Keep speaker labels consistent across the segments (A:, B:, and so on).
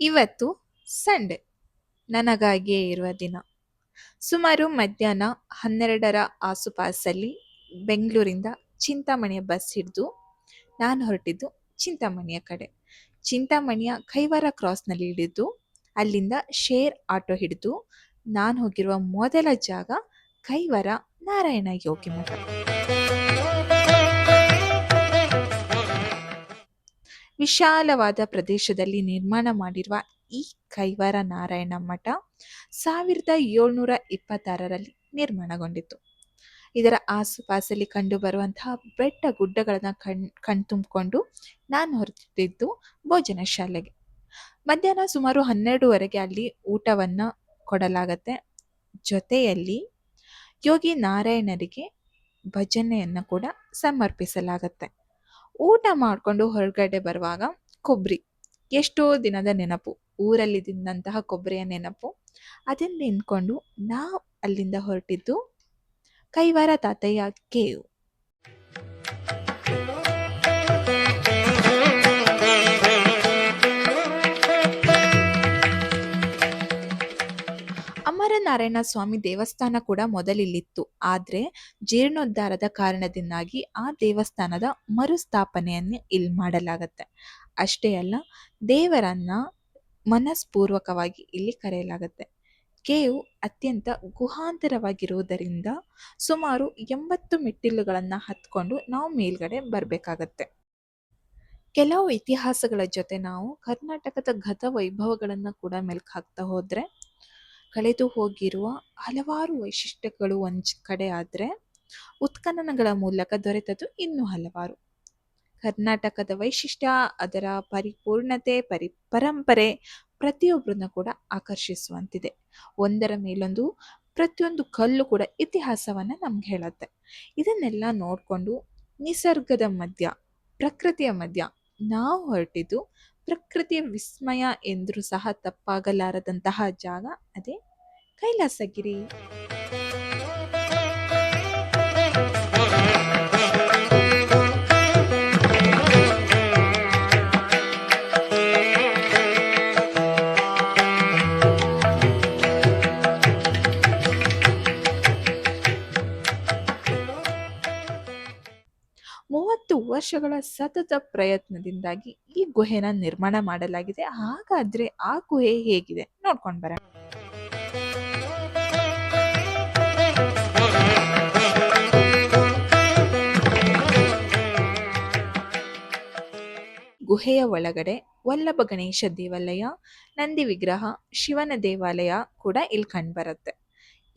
A: ಇವತ್ತು ಸಂಡೆ. ನನಗಾಗಿಯೇ ಇರುವ ದಿನ. ಸುಮಾರು ಮಧ್ಯಾಹ್ನ ಹನ್ನೆರಡರ ಆಸುಪಾಸಲ್ಲಿ ಬೆಂಗಳೂರಿಂದ ಚಿಂತಾಮಣಿಯ ಬಸ್ ಹಿಡಿದು ನಾನು ಹೊರಟಿದ್ದು ಚಿಂತಾಮಣಿಯ ಕಡೆ. ಚಿಂತಾಮಣಿಯ ಕೈವಾರ ಕ್ರಾಸ್ನಲ್ಲಿ ಹಿಡಿದು ಅಲ್ಲಿಂದ ಶೇರ್ ಆಟೋ ಹಿಡಿದು ನಾನು ಹೋಗಿರುವ ಮೊದಲ ಜಾಗ ಕೈವಾರ ನಾರಾಯಣ ಯೋಗಿ ಮಠ. ವಿಶಾಲವಾದ ಪ್ರದೇಶದಲ್ಲಿ ನಿರ್ಮಾಣ ಮಾಡಿರುವ ಈ ಕೈವಾರ ನಾರಾಯಣ ಮಠ ಸಾವಿರದ ಏಳ್ನೂರ ಇಪ್ಪತ್ತಾರರಲ್ಲಿ ನಿರ್ಮಾಣಗೊಂಡಿತ್ತು. ಇದರ ಆಸುಪಾಸಲ್ಲಿ ಕಂಡುಬರುವಂತಹ ಬೆಟ್ಟ ಗುಡ್ಡಗಳನ್ನು ಕಣ್ ಕಣ್ತುಂಬಿಕೊಂಡು ನಾನು ಹೊರಟಿದ್ದು ಭೋಜನ ಶಾಲೆಗೆ. ಮಧ್ಯಾಹ್ನ ಸುಮಾರು ಹನ್ನೆರಡುವರೆಗೆ ಅಲ್ಲಿ ಊಟವನ್ನು ಕೊಡಲಾಗತ್ತೆ. ಜೊತೆಯಲ್ಲಿ ಯೋಗಿ ನಾರಾಯಣರಿಗೆ ಭಜನೆಯನ್ನು ಕೂಡ ಸಮರ್ಪಿಸಲಾಗತ್ತೆ. ಊಟ ಮಾಡಿಕೊಂಡು ಹೊರಗಡೆ ಬರುವಾಗ ಕೊಬ್ಬರಿ ಎಷ್ಟೋ ದಿನದ ನೆನಪು. ಊರಲ್ಲಿ ತಿಂದಂತಹ ಕೊಬ್ಬರಿಯ ನೆನಪು. ಅದನ್ನು ನಿಂತ್ಕೊಂಡು ನಾವು ಅಲ್ಲಿಂದ ಹೊರಟಿದ್ದು ಕೈವಾರ ತಾತಯ್ಯ ಕೇವ್. ಅಮರನಾರಾಯಣ ಸ್ವಾಮಿ ದೇವಸ್ಥಾನ ಕೂಡ ಮೊದಲಿಲ್ಲಿತ್ತು. ಆದ್ರೆ ಜೀರ್ಣೋದ್ಧಾರದ ಕಾರಣದಿಂದಾಗಿ ಆ ದೇವಸ್ಥಾನದ ಮರುಸ್ಥಾಪನೆಯನ್ನು ಇಲ್ಲಿ ಮಾಡಲಾಗತ್ತೆ. ಅಷ್ಟೇ ಅಲ್ಲ, ದೇವರನ್ನ ಮನಸ್ಪೂರ್ವಕವಾಗಿ ಇಲ್ಲಿ ಕರೆಯಲಾಗತ್ತೆ. ಕೇವ್ ಅತ್ಯಂತ ಗುಹಾಂತರವಾಗಿರುವುದರಿಂದ ಸುಮಾರು ಎಂಬತ್ತು ಮೆಟ್ಟಿಲುಗಳನ್ನು ಹತ್ಕೊಂಡು ನಾವು ಮೇಲ್ಗಡೆ ಬರಬೇಕಾಗತ್ತೆ. ಕೆಲವು ಇತಿಹಾಸಗಳ ಜೊತೆ ನಾವು ಕರ್ನಾಟಕದ ಗತ ವೈಭವಗಳನ್ನು ಕೂಡ ಮೆಲ್ಕು ಹಾಕ್ತಾ ಹೋದ್ರೆ ಕಳೆದು ಹೋಗಿರುವ ಹಲವಾರು ವೈಶಿಷ್ಟ್ಯಗಳು ಒಂದು ಕಡೆ ಆದರೆ ಉತ್ಖನನಗಳ ಮೂಲಕ ದೊರೆತದ್ದು ಇನ್ನೂ ಹಲವಾರು. ಕರ್ನಾಟಕದ ವೈಶಿಷ್ಟ್ಯ, ಅದರ ಪರಿಪೂರ್ಣತೆ, ಪರಿ, ಪರಂಪರೆ ಪ್ರತಿಯೊಬ್ಬರನ್ನ ಕೂಡ ಆಕರ್ಷಿಸುವಂತಿದೆ. ಒಂದರ ಮೇಲೊಂದು ಪ್ರತಿಯೊಂದು ಕಲ್ಲು ಕೂಡ ಇತಿಹಾಸವನ್ನು ನಮ್ಗೆ ಹೇಳುತ್ತೆ. ಇದನ್ನೆಲ್ಲ ನೋಡಿಕೊಂಡು ನಿಸರ್ಗದ ಮಧ್ಯ, ಪ್ರಕೃತಿಯ ಮಧ್ಯ ನಾವು ಹೊರಟಿದ್ದು ಪ್ರಕೃತಿಯ ವಿಸ್ಮಯ ಎಂದರೂ ಸಹ ತಪ್ಪಾಗಲಾರದಂತಹ ಜಾಗ ಅದೇ ಕೈಲಾಸಗಿರಿ. ಮೂವತ್ತು ವರ್ಷಗಳ ಸತತ ಪ್ರಯತ್ನದಿಂದಾಗಿ ಈ ಗುಹೆನ ನಿರ್ಮಾಣ ಮಾಡಲಾಗಿದೆ. ಹಾಗಾದ್ರೆ ಆ ಗುಹೆ ಹೇಗಿದೆ? ನೋಡ್ಕೊಂಡ್ ಬರೋಣ. ಗುಹೆಯ ಒಳಗಡೆ ವಲ್ಲಭ ಗಣೇಶ ದೇವಾಲಯ, ನಂದಿ ವಿಗ್ರಹ, ಶಿವನ ದೇವಾಲಯ ಕೂಡ ಇಲ್ಲಿ ಕಂಡುಬರುತ್ತೆ.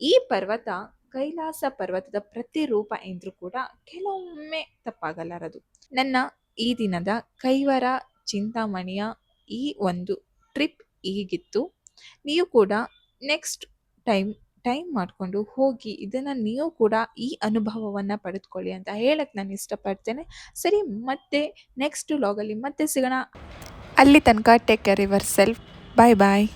A: ಈ ಪರ್ವತ ಕೈಲಾಸ ಪರ್ವತದ ಪ್ರತಿರೂಪ ಎಂದ್ರೂ ಕೂಡ ಕೆಲವೊಮ್ಮೆ ತಪ್ಪಾಗಲಾರದು. ನನ್ನ ಈ ದಿನದ ಕೈವರ ಚಿಂತಾಮಣಿಯ ಈ ಒಂದು ಟ್ರಿಪ್ ಹೀಗಿತ್ತು. ನೀವು ಕೂಡ ನೆಕ್ಸ್ಟ್ ಟೈಮ್ ಟೈಮ್ ಮಾಡಿಕೊಂಡು ಹೋಗಿ ಇದನ್ನು ನೀವು ಕೂಡ ಈ ಅನುಭವವನ್ನು ಪಡೆದುಕೊಳ್ಳಿ ಅಂತ ಹೇಳಕ್ಕೆ ನಾನು ಇಷ್ಟಪಡ್ತೇನೆ. ಸರಿ, ಮತ್ತೆ ನೆಕ್ಸ್ಟ್ ಲಾಗಲ್ಲಿ ಮತ್ತೆ ಸಿಗೋಣ. ಅಲ್ಲಿ ತನಕ take care yourself bye bye